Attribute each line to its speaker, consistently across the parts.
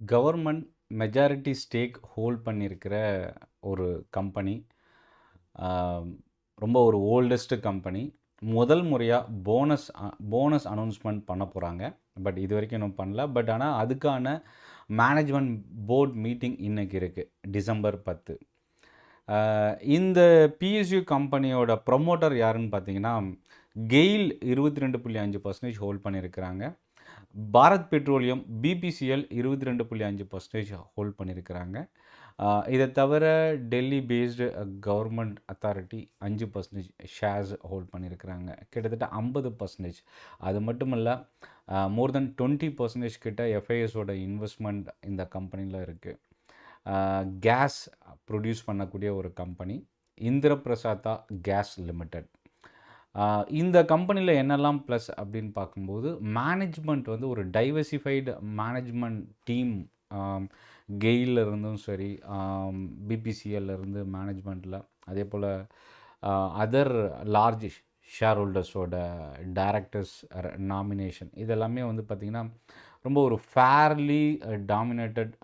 Speaker 1: Government majority stack hold பண்ணியிருக்கிற ஒரு company. ரொம்ப ஒரு ஓல்டஸ்ட்டு கம்பெனி. முதல் முறையாக போனஸ் அ போனஸ் அனௌன்ஸ்மெண்ட் பண்ண போகிறாங்க பட் இது வரைக்கும் இன்னும் பண்ணல. பட் ஆனால் அதுக்கான மேனேஜ்மெண்ட் போர்ட் மீட்டிங் இன்னைக்கு இருக்குது டிசம்பர் பத்து இந்த பிஎஸ்யூ கம்பெனியோட ப்ரொமோட்டர் யாருன்னு பார்த்தீங்கன்னா, கெயில் 22.5% ஹோல்ட் பண்ணியிருக்கிறாங்க. பாரத் பெட்ரோலியம், பிபிசிஎல் 22.5% ஹோல்ட் பண்ணியிருக்கிறாங்க. இதை தவிர டெல்லி பேஸ்டு கவர்மெண்ட் அத்தாரிட்டி அஞ்சு பர்சன்டேஜ் ஷேர்ஸ் ஹோல்ட் பண்ணியிருக்கிறாங்க. கிட்டத்தட்ட 50% அது மட்டும் இல்லை மோர் தென் 20% கிட்ட எஃப்ஐஎஸோட இன்வெஸ்ட்மெண்ட் இந்த கம்பெனியில் இருக்குது கேஸ் ப்ரொடியூஸ் பண்ணக்கூடிய ஒரு கம்பெனி. இந்திரபிரசாத்தா case limited. இந்த கம்பெனியில் என்னெல்லாம் ப்ளஸ் அப்படின்னு பார்க்கும்போது, மேனேஜ்மெண்ட் வந்து ஒரு டைவர்சிஃபைடு மேனேஜ்மெண்ட் டீம் ஆ இருந்தும் சரி, ஆம் மேனேஜ்மெண்ட்டில் இருந்து போல் அதர் லார்ஜ் ஷேர் ஹோல்டர்ஸோட டைரக்டர்ஸ் நாமினேஷன் இதெல்லாமே வந்து பார்த்திங்கன்னா ரொம்ப ஒரு ஃபேர்லி டாமினேட்டட்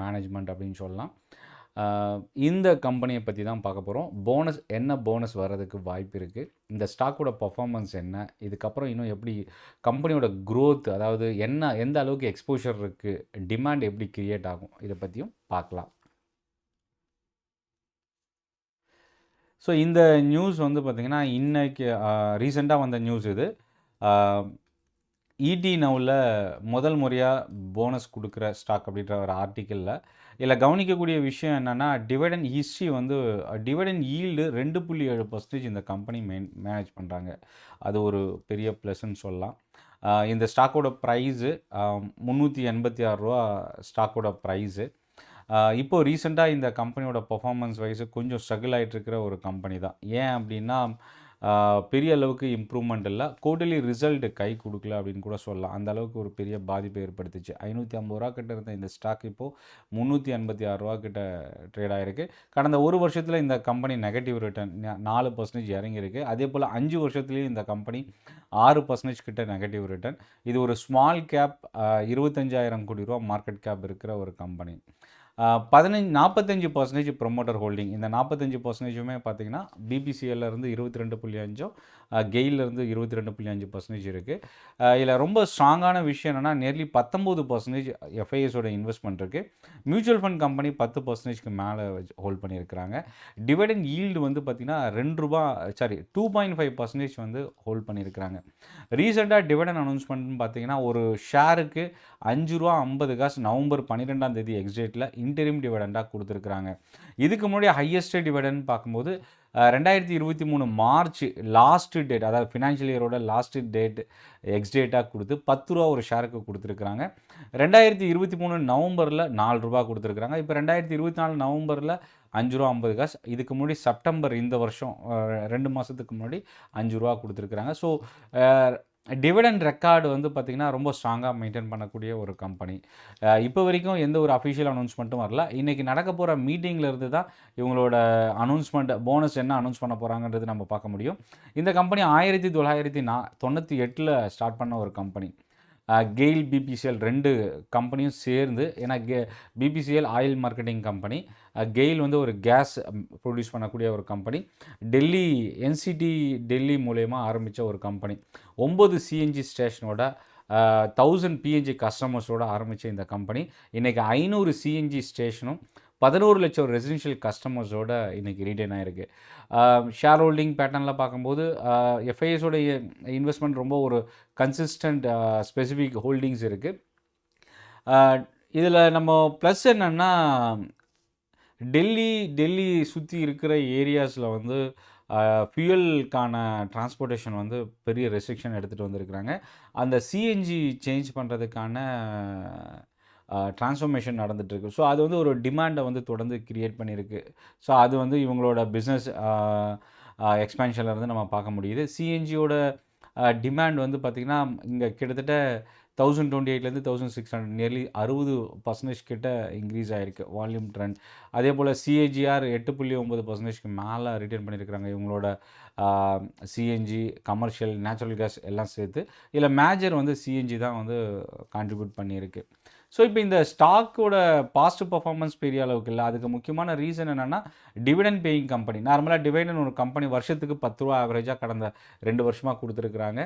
Speaker 1: மேனேஜ்மெண்ட் அப்படின்னு சொல்லலாம். இந்த கம்பெனியை பற்றி தான் பார்க்க போகிறோம் போனஸ் என்ன போனஸ் வர்றதுக்கு வாய்ப்பு இருக்குது இந்த ஸ்டாக்கோட பர்ஃபார்மன்ஸ் என்ன? இதுக்கப்புறம் இன்னும் எப்படி கம்பெனியோட க்ரோத் அதாவது என்ன எந்த அளவுக்கு எக்ஸ்போஷர் இருக்குது டிமாண்ட் எப்படி க்ரியேட் ஆகும்? இதை பற்றியும் பார்க்கலாம். ஸோ இந்த நியூஸ் வந்து பார்த்தீங்கன்னா, இன்றைக்கி ரீசெண்டாக வந்த நியூஸ் இது. இடி ஈடி நவுல முதல் முறையாக போனஸ் கொடுக்குற ஸ்டாக் அப்படின்ற ஒரு ஆர்டிக்கலில் இதில் கவனிக்கக்கூடிய விஷயம் என்னென்னா டிவிடெண்ட் ஹிஸ்ட்ரி வந்து டிவிடென்ட் ஈல்டு ரெண்டு புள்ளி ஏழு பர்சன்டேஜ் இந்த கம்பெனி மெயின் மேனேஜ் பண்ணுறாங்க அது ஒரு பெரிய ப்ளஸ்ன்னு சொல்லலாம். இந்த ஸ்டாக்கோட ப்ரைஸு முந்நூற்றி எண்பத்தி ஆறுரூவா ஸ்டாக்கோட ப்ரைஸு இப்போது இப்போ இந்த கம்பெனியோட பர்ஃபார்மன்ஸ் வைஸு கொஞ்சம் ஸ்ட்ரகிள் ஆகிட்டு இருக்கிற ஒரு கம்பெனி தான். ஏன் அப்படின்னா, பெரிய அளவுக்கு இம்ப்ரூவ்மெண்ட் இல்லை கோடலி ரிசல்ட் கை கொடுக்கல அப்படின்னு கூட சொல்லலாம். அந்த அளவுக்கு ஒரு பெரிய பாதிப்பை ஏற்படுத்துச்சு. ரூ. 550 கிட்ட இருந்த இந்த ஸ்டாக் இப்போது முந்நூற்றி எண்பத்தி ஆறு ரூபா கிட்ட ட்ரேட் ஆகிருக்கு கடந்த ஒரு வருஷத்தில் இந்த கம்பெனி நெகட்டிவ் ரிட்டர்ன் நாலு பர்சன்டேஜ் இறங்கியிருக்கு அதே போல் அஞ்சு வருஷத்துலேயும் இந்த கம்பெனி ஆறு பர்சன்டேஜ் கிட்ட நெகட்டிவ் ரிட்டர்ன். இது ஒரு ஸ்மால் கேப் இருபத்தஞ்சாயிரம் கோடி ரூபா மார்க்கெட் கேப் இருக்கிற ஒரு கம்பெனி. பதினஞ்சு நாற்பத்தஞ்சு பர்சன்டேஜ் ப்ரொமோட்டர் ஹோல்டிங் இந்த நாற்பத்தஞ்சு பர்சன்டேஜுமே பார்த்தீங்கன்னா பிபிசிஎல்லேருந்து இருபத்தி ரெண்டு புள்ளி அஞ்சும் கெயிலேருந்து இருபத்தி ரெண்டு புள்ளி அஞ்சு பர்சன்டேஜ் இருக்குது இதில் ரொம்ப ஸ்ட்ராங்கான விஷயம் என்னென்னா நேர்லி பத்தொம்போது பர்சன்டேஜ் எஃப்ஐஎஸோட இன்வெஸ்ட்மெண்ட் இருக்குது மியூச்சுவல் ஃபண்ட் கம்பெனி பத்து பர்சன்டேஜ்க்கு மேலே ஹோல்ட் பண்ணியிருக்கிறாங்க. டிவைடன் ஈல்டு வந்து பார்த்திங்கன்னா ரெண்டு ரூபா sorry two point five percentage வந்து ஹோல்ட் பண்ணியிருக்கிறாங்க. ரீசெண்டாக டிவிடன் அனௌன்ஸ்மெண்ட்னு பார்த்தீங்கன்னா ஒரு ஷேருக்கு ரூ. 5.50 நவம்பர் 12ஆம் தேதி எக்ஸ்டேட்டில் டேட்ல இன்டரிம் டிவிடெண்டாக கொடுத்துருக்குறாங்க. இதுக்கு முன்னாடி ஹையஸ்ட் டிவிடெண்ட் பார்க்கும்போது, ரெண்டாயிரத்தி இருபத்தி மூணு மார்ச் லாஸ்ட் டேட் அதாவது ஃபினான்ஷியல் இயரோட லாஸ்ட் டேட் எக்ஸ்டேட்டாக கொடுத்து பத்து ரூபா ஒரு ஷேருக்கு கொடுத்துருக்குறாங்க. ரெண்டாயிரத்தி இருபத்தி மூணு நவம்பரில் நாலு ரூபா கொடுத்துருக்குறாங்க. இப்போ ரெண்டாயிரத்தி இருபத்தி நாலு நவம்பரில் அஞ்சு ரூபா ஐம்பது காசு. இதுக்கு முன்னாடி செப்டம்பர் இந்த வருஷம் ரெண்டு மாதத்துக்கு முன்னாடி அஞ்சு ரூபா கொடுத்துருக்குறாங்க ஸோ டிவிடெண்ட் ரெக்கார்டு வந்து பார்த்தீங்கன்னா, ரொம்ப ஸ்ட்ராங்காக மெயின்டெயின் பண்ணக்கூடிய ஒரு கம்பெனி. இப்போ வரைக்கும் எந்த ஒரு அஃபிஷியல் அனௌன்ஸ்மெண்ட்டும் வரல. இன்றைக்கி நடக்க போகிற மீட்டிங்லேருந்து தான் இவங்களோட அனௌன்ஸ்மெண்ட் போனஸ் என்ன அனௌன்ஸ் பண்ண போகிறாங்கன்றது நம்ம பார்க்க முடியும். இந்த கம்பெனி 1998ல ஸ்டார்ட் பண்ண ஒரு கம்பெனி. கெயில், பிபிசிஎல் ரெண்டு கம்பெனியும் சேர்ந்து ஏன்னா K BPCL oil marketing company. GAIL வந்து ஒரு கேஸ் ப்ரொடியூஸ் பண்ணக்கூடிய ஒரு கம்பெனி. டெல்லி என்சிடி டெல்லி மூலயமா ஆரம்பித்த ஒரு கம்பெனி. ஒம்பது சிஎன்ஜி ஸ்டேஷனோட தௌசண்ட் பிஎன்ஜி கஸ்டமர்ஸோட ஆரம்பித்த இந்த கம்பெனி, இன்றைக்கி ஐநூறு சிஎன்ஜி ஸ்டேஷனும், பதினோரு லட்சம் ரெசிடென்ஷியல் கஸ்டமர்ஸோட இன்னைக்கு ரீடைன் ஆகிருக்கு ஷேர் ஹோல்டிங் பேட்டர்னில் பார்க்கும்போது, எஃப்ஐஎஸோடைய இன்வெஸ்ட்மெண்ட் ரொம்ப ஒரு கன்சிஸ்டண்ட் ஸ்பெசிஃபிக் ஹோல்டிங்ஸ் இருக்குது இதில் நம்ம ப்ளஸ் என்னென்னா டெல்லி டெல்லி சுற்றி இருக்கிற ஏரியாஸில் வந்து ஃபியூயலுக்கான டிரான்ஸ்போர்ட்டேஷன் வந்து பெரிய ரெஸ்ட்ரிக்ஷன் எடுத்துகிட்டு வந்திருக்கிறாங்க. அந்த சிஎன்ஜி சேஞ்ச் பண்ணுறதுக்கான டிரான்ஸ்ஃபர்மேஷன் நடந்துகிட்ருக்கு ஸோ அது வந்து ஒரு டிமாண்டை வந்து தொடர்ந்து க்ரியேட் பண்ணியிருக்கு. ஸோ அது வந்து இவங்களோட பிஸ்னஸ் அ இருந்து நம்ம பார்க்க முடியுது. சிஎன்ஜியோட டிமாண்ட் வந்து பார்த்தீங்கன்னா, இங்கே கிட்டத்தட்ட 1028லேருந்து 1600 நியர்லி 60% கிட்ட இன்க்ரீஸ் ஆகிருக்கு வால்யூம் ட்ரெண்ட். அதேபோல சிஏஜிஆர் 8.9%க்கு மேல ரிட்டர்ன் பண்ணியிருக்கிறாங்க. இவங்களோட சிஎன்ஜி, கமர்ஷியல், நேச்சுரல் கேஸ் எல்லாம் சேர்த்து. இதில் மேஜர் வந்து சிஎன்ஜி தான் வந்து கான்ட்ரிபியூட் பண்ணியிருக்கு. ஸோ இப்போ இந்த ஸ்டாக்கோட பாஸ்ட் பர்ஃபார்மன்ஸ் பெரிய அளவுக்கு இல்லை. அதுக்கு முக்கியமான ரீசன் என்னென்னா டிவிடன் பேயிங் கம்பெனி நார்மலாக டிவிடன் ஒரு கம்பெனி வருஷத்துக்கு பத்து ரூபா ஆவரேஜாக கடந்த ரெண்டு வருஷமாக கொடுத்துருக்குறாங்க.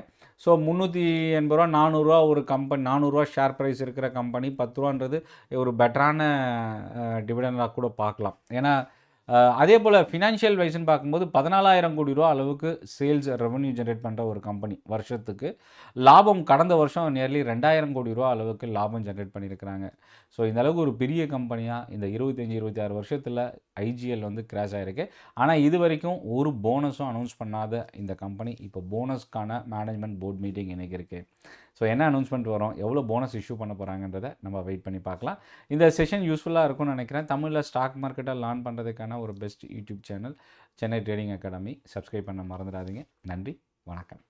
Speaker 1: ஸோ முந்நூற்றி எண்பது ரூபா நானூறுரூவா ஒரு கம்பெனி நானூறுரூவா ஷேர் ப்ரைஸ் இருக்கிற கம்பெனி பத்து ரூபான்றது ஒரு பெட்டரான டிவிடனாக கூட பார்க்கலாம். ஏன்னா அதே போல் ஃபினான்ஷியல் வைஸ்னு பார்க்கும்போது பதினாலாயிரம் கோடி ரூபா அளவுக்கு சேல்ஸ் ரெவன்யூ ஜென்ரேட் பண்ணுற ஒரு கம்பெனி வருஷத்துக்கு. லாபம் கடந்த வருஷம் நியர்லி ரெண்டாயிரம் கோடி ரூபா அளவுக்கு லாபம் ஜென்ரேட் பண்ணியிருக்கிறாங்க ஸோ இந்த அளவுக்கு ஒரு பெரிய கம்பெனியாக இந்த இருபத்தஞ்சி இருபத்தி ஆறு வருஷத்தில் ஐஜிஎல் வந்து கிராஷ் ஆகிருக்கு ஆனால் இது வரைக்கும் ஒரு போனஸும் அனௌன்ஸ் பண்ணாத இந்த கம்பெனி இப்போ போனஸ்க்கான மேனேஜ்மெண்ட் போர்ட் மீட்டிங் இன்றைக்கி இருக்குது ஸோ என்ன அனௌன்ஸ்மெண்ட் வரும்? எவ்வளோ போனஸ் இஷ்யூ பண்ண போகிறாங்கன்றதை நம்ம வெயிட் பண்ணி பார்க்கலாம். இந்த செஷன் யூஸ்ஃபுல்லாக இருக்கும்னு நினைக்கிறேன். தமிழில் ஸ்டாக் மார்க்கெட்டை லேர்ன் பண்ணுறதுக்கான ஒரு best YouTube channel Chennai trading academy subscribe பண்ண மறந்துடாதீங்க. நன்றி. வணக்கம்.